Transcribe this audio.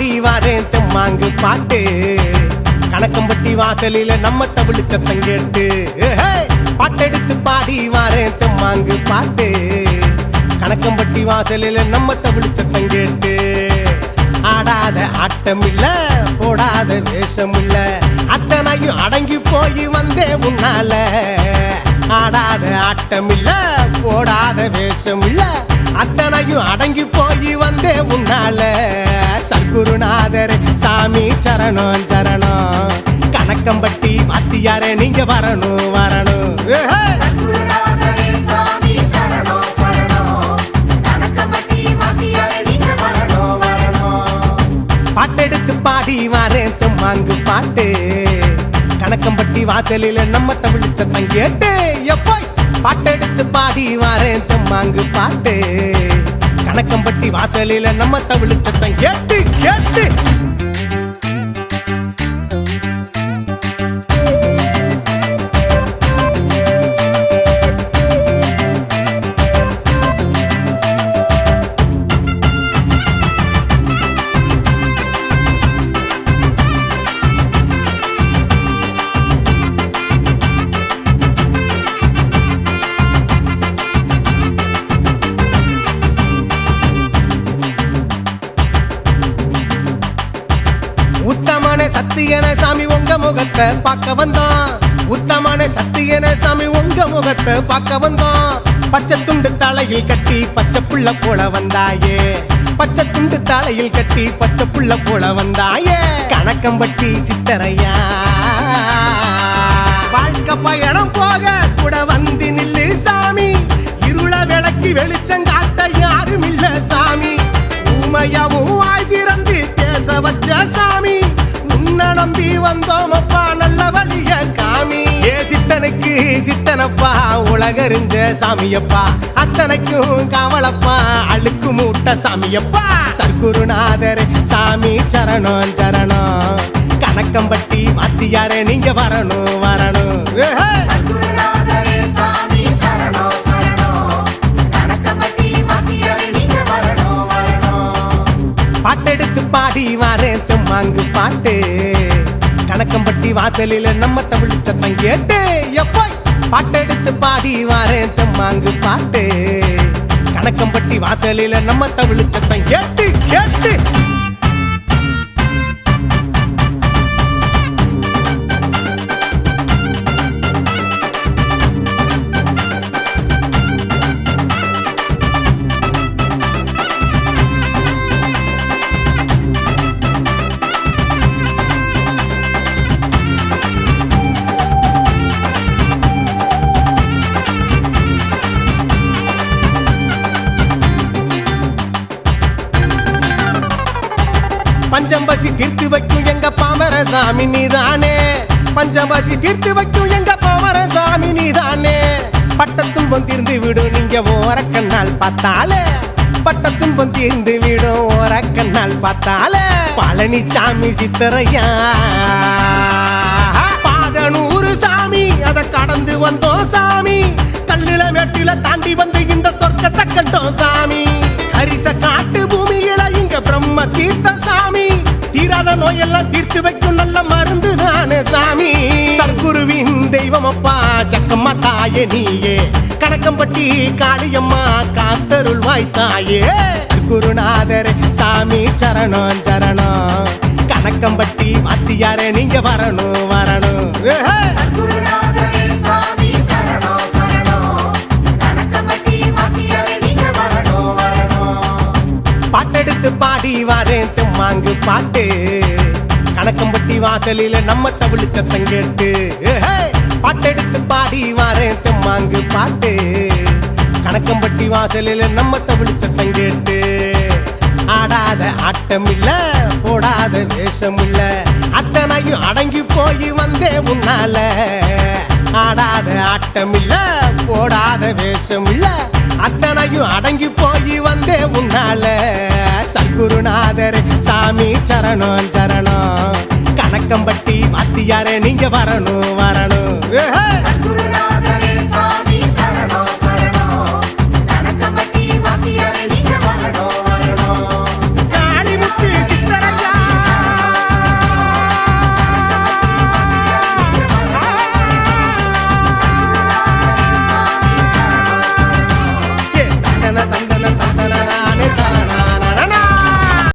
வாரேன் தெம்மாங்கு பாட்டு. கணக்கம்பட்டி வாசலில நம்ம தமிழ் சத்தம் கேட்டு. பாட்டெடுத்து பாடி வாரேன் தெம்மாங்கு பாட்டு. கணக்கம்பட்டி வாசலில நம்ம தமிழ் சத்தம் கேட்டு. ஆடாத ஆட்டம் இல்ல போடாத வேஷம் இல்ல அத்தனையும் அடங்கி போய் வந்தே உன்னால. ஆடாத ஆட்டம் இல்ல போடாத வேஷம் இல்ல அத்தனையும் அடங்கி போய் வந்தே உன்னால. சர்க்குருநாதர் சாமி சரணம் சரணம். கணக்கம்பட்டி வாத்தியாரே நீங்க வரணும் வரணும். பாட்டு பாடி வாரேன் தும்மாங்கு பாட்டு. கணக்கம்பட்டி வாசலில நம்ம தமிழ் சத்தம் கேட்டு எப்போ பாட்டெடுத்து பாடி வாரேன் தும்மாங்கு பாட்டு. கணக்கம்பட்டி வாசலில நம்ம தமிழ் சத்தம் கேட்டு கேட்டு. உத்தமான சத்தியன சாமி உங்க முகத்தை பார்க்க வந்தான். உத்தமான சத்தியன சாமி உங்க முகத்தை பார்க்க வந்தான். பச்சை துண்டு தலையில் கட்டி பச்சை புள்ள போல வந்தாயே. பச்சை துண்டு தலையில் கட்டி பச்சை புள்ள போல வந்தாயே. கணக்கம்பட்டி சித்தரையா. வாழ்க்கை பயணம் போக கூட வந்து நில்லு சாமி. இருள விளக்கி வெளிச்சம் காட்ட யாரும் இல்ல சாமி உமையாவும் பேச வச்ச சாமி. உன்னை நம்பி வந்தோம் அப்பா நல்ல வழிய காமி. ஏ சித்தனுக்கு சித்தனப்பா உலகறிஞ்ச சாமியப்பா. அத்தனைக்கும் காவலப்பா அழுக்கு மூட்ட சாமியப்பா. சர்க்குருநாதர் சாமி சரணம் சரணம். கணக்கம்பட்டி வாத்தியாரே நீங்க வரணும் வரணும். பாட்டெடுத்து பாடி வாரேன் தும்மாங்கு பாட்டு. கணக்கம்பட்டி வாசலில நம்ம தமிழ் சத்தம் கேட்டு. எப்போ? பாட்டெடுத்து பாடி வாரேன் தும்மாங்கு பாட்டு. கணக்கம்பட்டி வாசலில நம்ம தமிழ் சத்தம் கேட்டு கேட்டு. பஞ்சம்பசி தீர்த்து வைக்கும் எங்க பாமர சாமி நீதானே பஞ்சம்பசி தீர்த்து வைக்கும் எங்க பாமர சாமி நீதானே? பட்டத்துன்பம் தீர்ந்து விடும் நீங்க ஓரக்கண்ணால் கண்ணால் பார்த்தாலே. பட்டத்துன்பம் தீர்ந்து விடும் ஓரக்கண்ணால் கண்ணால் பார்த்தாலே பழனிசாமி சித்தரையா? பாதனூறு சாமி அதை கடந்து வந்தோம் சாமி. கல்லுல வெட்டில தாண்டி வந்து இந்த சொர்க்கத்தை கண்டோம் சாமி. ஹரிச காட்டு பூமியில இங்க பிரம்ம தீர்த்த தீராத நோயெல்லாம் தீர்த்து வைக்கும் நல்ல மருந்து தானே சாமி. சர்க்குருவின் தெய்வம் அப்பா ஜக்கம்மா தாயே நீயே. கணக்கம்பட்டி காளியம்மா காத்தருள்வாய் தாயே. குருநாதர் சாமி சரணம் சரணம். கணக்கம்பட்டி வாத்தியாரே நீங்க வரணும் வரணும். பாட்டெடுத்து பாடி வாரேன் தும்மாங்கு பாட்டு. கணக்கம்பட்டி வாசலில நம்ம தமிழ் சத்தம் கேட்டு. பாட்டெடுத்து பாடி வாரேன் தும்மாங்கு பாட்டு. கணக்கம்பட்டி வாசலில நம்ம தமிழ் சத்தம் கேட்டு. ஆடாத ஆட்டம் இல்ல போடாத வேஷம் இல்ல அத்தனையும் அடங்கி போய் வந்தே உன்னால. ஆடாத ஆட்டம் இல்ல போடாத வேஷம் இல்லை அத்தனையும் அடங்கி போய் வந்தே உன்னால. சர்க்குருநாதர் சாமி சரணம் சரணம். கணக்கம்பட்டி வாத்தியாரே நீங்க வரணும் வரணும்.